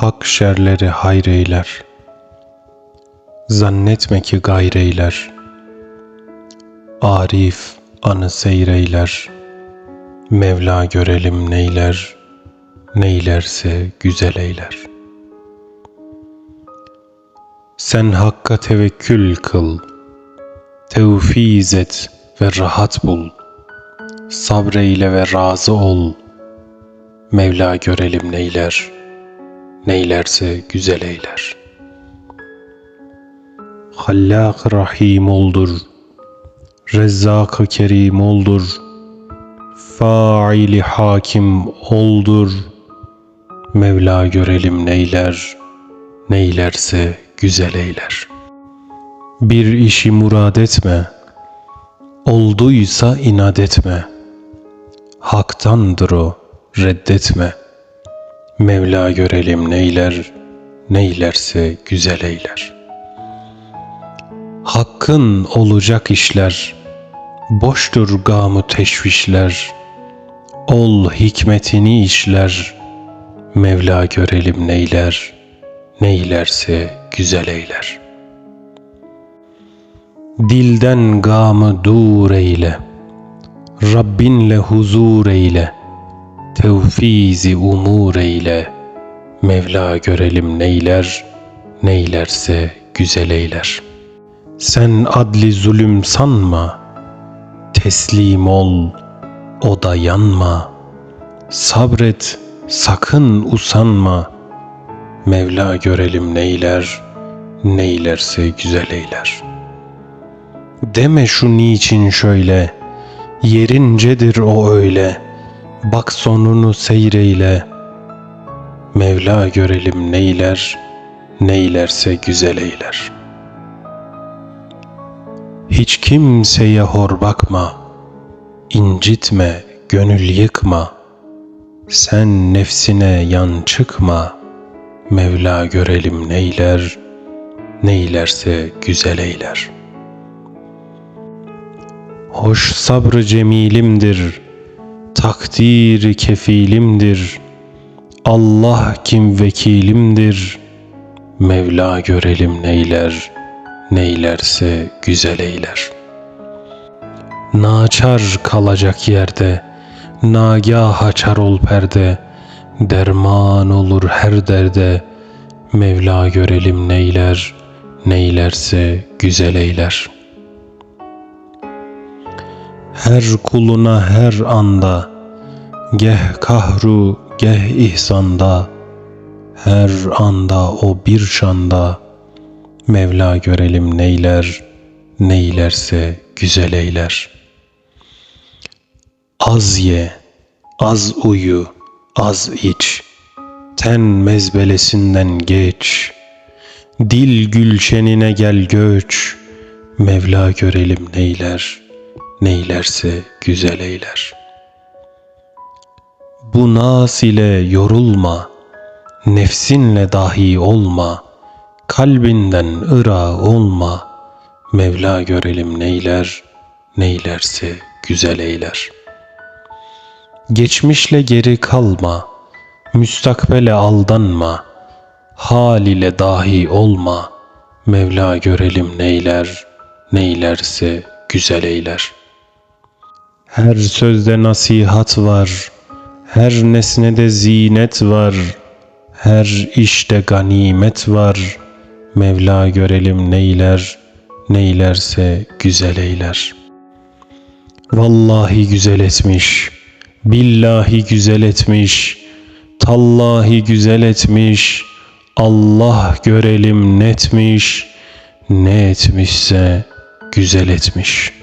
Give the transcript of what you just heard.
Hak şerleri hayreyler. Zannetme ki gayreyler. Arif anı seyreyler. Mevla görelim neyler. Neylerse güzel eyler. Sen Hakk'a tevekkül kıl. Tevfiz et ve rahat bul. Sabreyle ve razı ol. Mevla görelim neyler. Neylerse güzel eyler. Hallak Rahim oldur. Rezzak-ı Kerim oldur. Faili hakim oldur. Mevla görelim neyler. Neylerse güzel eyler. Bir işi murad etme. Olduysa inat etme. Haktandır o, reddetme. Mevla görelim neyler, neylerse güzel eyler. Hakkın olacak işler, boştur gamı teşvişler. Ol hikmetini işler, Mevla görelim neyler, neylerse güzel eyler. Dilden gamı dur eyle, Rabbinle huzur eyle, Tevfizi umur eyle, Mevla görelim neyler, neylerse güzel eyler. Sen adli zulüm sanma, teslim ol, o da yanma. Sabret, sakın usanma, Mevla görelim neyler, neylerse güzel eyler. Deme şu niçin şöyle, yerincedir o öyle, bak sonunu seyreyle. Mevla görelim neyler, neylerse güzel eyler. Hiç kimseye hor bakma, incitme, gönül yıkma. Sen nefsine yan çıkma, Mevla görelim neyler, neylerse güzel eyler. Hoş sabrı cemilimdir, takdir kefilimdir. Allah kim vekilimdir, Mevla görelim neyler, neylerse güzel eyler. Naçar kalacak yerde, nagah açar ol perde, derman olur her derde, Mevla görelim neyler, neylerse güzel eyler. Her kuluna her anda, geh kahru geh ihsanda, her anda o bir şanda, Mevla görelim neyler, neylerse güzel eyler. Az ye, az uyu, az iç, ten mezbelesinden geç, dil gülşenine gel göç, Mevla görelim neyler, neylerse güzel eyler. Bu nas ile yorulma, nefsinle dahi olma, kalbinden ıra olma, Mevla görelim neyler, neylerse güzel eyler. Geçmişle geri kalma, müstakbele aldanma, hal ile dahi olma, Mevla görelim neyler, neylerse güzel eyler. Her sözde nasihat var, her nesnede zinet var, her işte ganimet var. Mevla görelim neyler, neylerse güzel eyler. Vallahi güzel etmiş, billahi güzel etmiş, tallahi güzel etmiş, Allah görelim netmiş, ne etmişse güzel etmiş.''